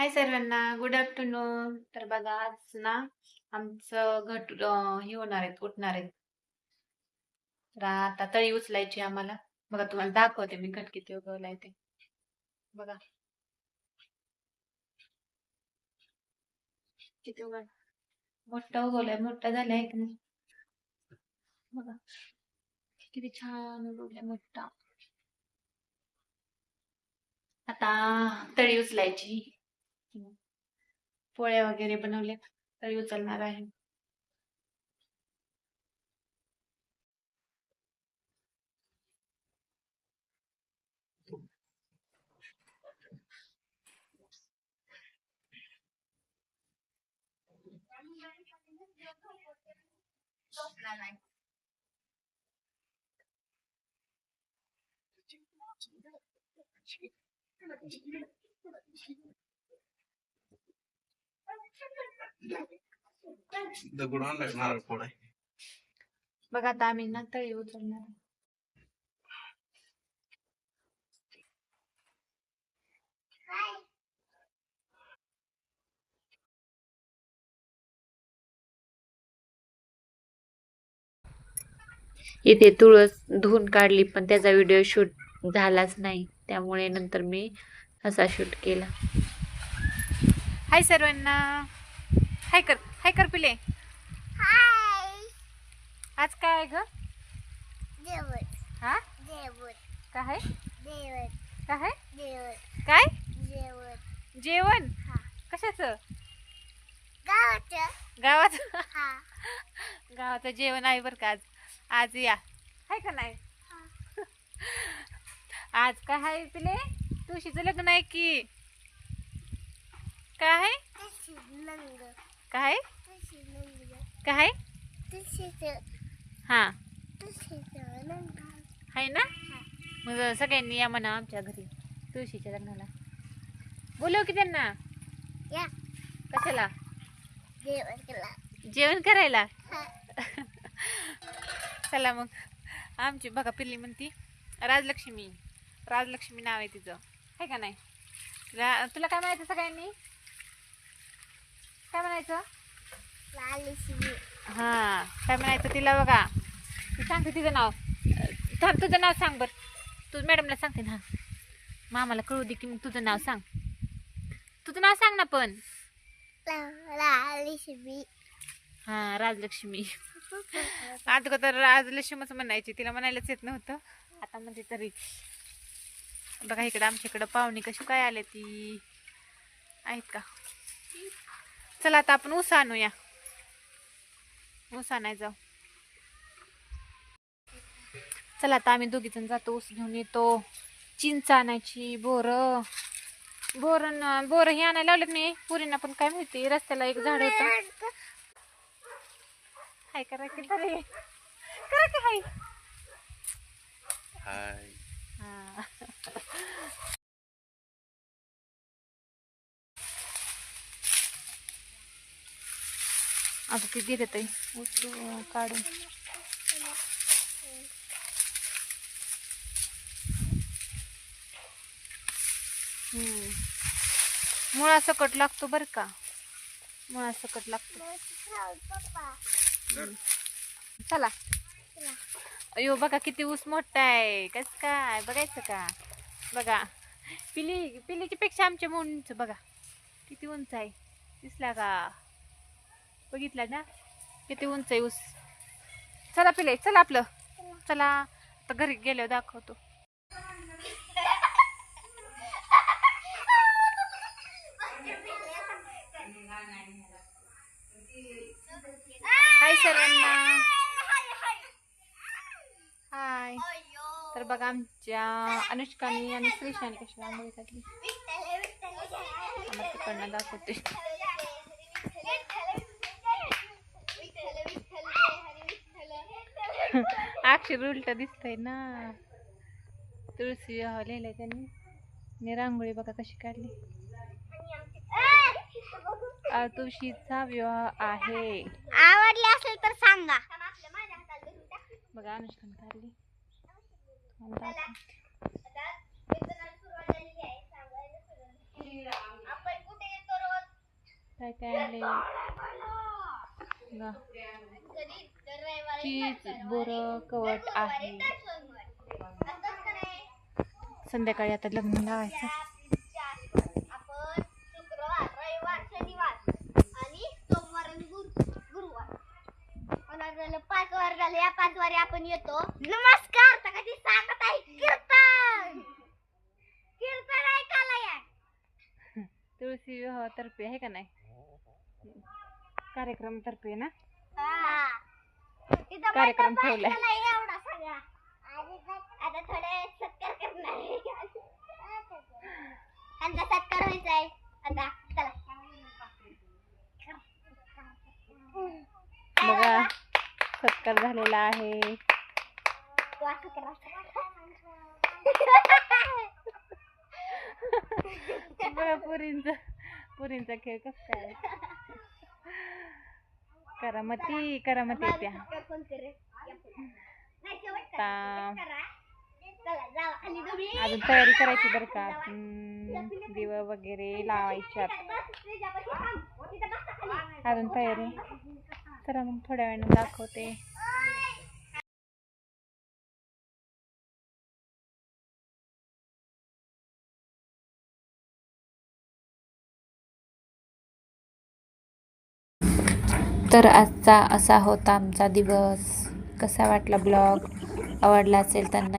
हाय सर्वांना good afternoon तर बघा आज ना आमचं घट हे होणार आहेत उठणार आहेत तर आता तळी उचलायची आम्हाला. बघा तुम्हाला दाखवते मी घट किती उगवलाय ते. बघा. किती उगव मोठा उगवलाय मोठा झालाय की नाही. बघा. किती छान उगवलाय मोठा. आता तळी उचलायची. पोळ्या वगैरे बनवल्यात तरी उचलणार आहे. दगड आणलाय नारळ फोडाय बघा आता आम्ही ना तळी उचलणार. इथे तुळस धुवून काढली पण त्याचा व्हिडिओ शूट झालाच नाही. त्यामुळे नंतर मी असा शूट केला. हाय सर्वांना. हाय कर हाय कर पिले. हाय. आज काय आहे ग? जेवण. हा? जेवण. काय जेवण. काय जेवण. काय? जेवण. जेवण? हा. कशाचं? गावाचं. गावात हा. गावाचं जेवण आहे बरं का आज. आज या. हाय का नाही? हा. आज काय आहे पिले? तुळशीचं लग्न आहे की. काय आहे? नंग काय काय हा. आहे ना? मग सगळ्यांनी या म्हणा आमच्या घरी तुळशीच्या लग्नाला. बोलव की त्यांना. या. कशाला? जेवण करायला? हा. चला मग. आमची बघा पिल्ली म्हणती राजलक्ष्मी. राजलक्ष्मी नाव आहे तिचं. आहे का नाही? तुला काय म्हणायचं सगळ्यांनी? काय म्हणायचं? हां काय म्हणायचं तिला बघा. ती सांगते तिचं नाव. थांब तुझं नाव सांग बरं. तू मॅडमला सांगते ना. मामाला कळू दे की मग तुझं नाव सांग. तुझं नाव सांग ना पण. हां राजलक्ष्मी. आता तर राजलक्ष्मीच म्हणायची. तिला म्हणायलाच येत नव्हतं. आता म्हणजे तरी. बघा इकडं आमच्या इकडं पाहुणे कशी काय आले ती. आहेत का? चला आता आपण ऊस आणूया. ऊस आणाय जाऊ चला आता आम्ही दोघी जण जातो ऊस घेऊन येतो. चिंच आणायची बोरं. बोरं बोरं हे आणायला लावलेत मी पुरींना पण काय माहिती रस्त्याला एक झाड होतं. हाय करा की. तरी करा की हाय. हाय. हा. आता ती देत आहे उचलू काढून मुळा सकट लागतो बर का? मुळा सकट लागतो. चला. अयो बघा किती ऊस मोठा आहे. कस काय? बघायचं का? बघा. पिली पिलीच्या पेक्षा आमच्या उंच बघा. किती उंच आहे? दिसला का? बघितला ना? किती उंच आहे ऊस? चला पिले चला आपलं. चला आता घरी गेल्यावर दाखवतो. हाय सर्वांना. हाय. तर बघा आमच्या अनुष्काने आणि श्रीशाने कशी रांगोळी घातली. आम्हाला तिकडनं दाखवते. अक्षर उलट दिसतंय ना. तुळशी विवाह लिहिलंय त्यांनी. आणि रांगोळी बघा कशी काढली. तुळशीचा विवाह आहे. आवडले असेल तर सांगा. बघा अनुष्काने काढली. काय काय आणले. चीज बरं कवट आहे. संध्याकाळी आता लग्न लावायचं. आपण शुक्रवार रविवार शनिवार आणि सोमवार आणि गुरु- गुरुवार झालं पाच वार झाले या पाच वारी आपण येतो नमस्कार कधी सांगत आहे कीर्तन कीर्तन ऐकायला या तुळशी विवाहातर्फे आहे का नाही? कार्यक्रम तर्फे ना? कार्यक्रम ठेवलाय. आहे आता थोडे सत्कार करणार आहे. त्यांचा सत्कार व्हायचा आहे आता चला. बघा सत्कार झालेला आहे. पुरींचा पुरींचा खेळ कसा काय करामती करामती त्या सत्कार कोण करेल? नाही, शेवट करा. आता करा. चला, जावा. आणि तुम्ही? अजून तयारी करायची बरं का? हम्म, दिवं वगैरे खाली. अजून तयारी. चला मग थोड्या वेळाने दाखवते. तर आजचा असा होता आमचा दिवस. कसा वाटला ब्लॉग? आवडला असेल त्यांना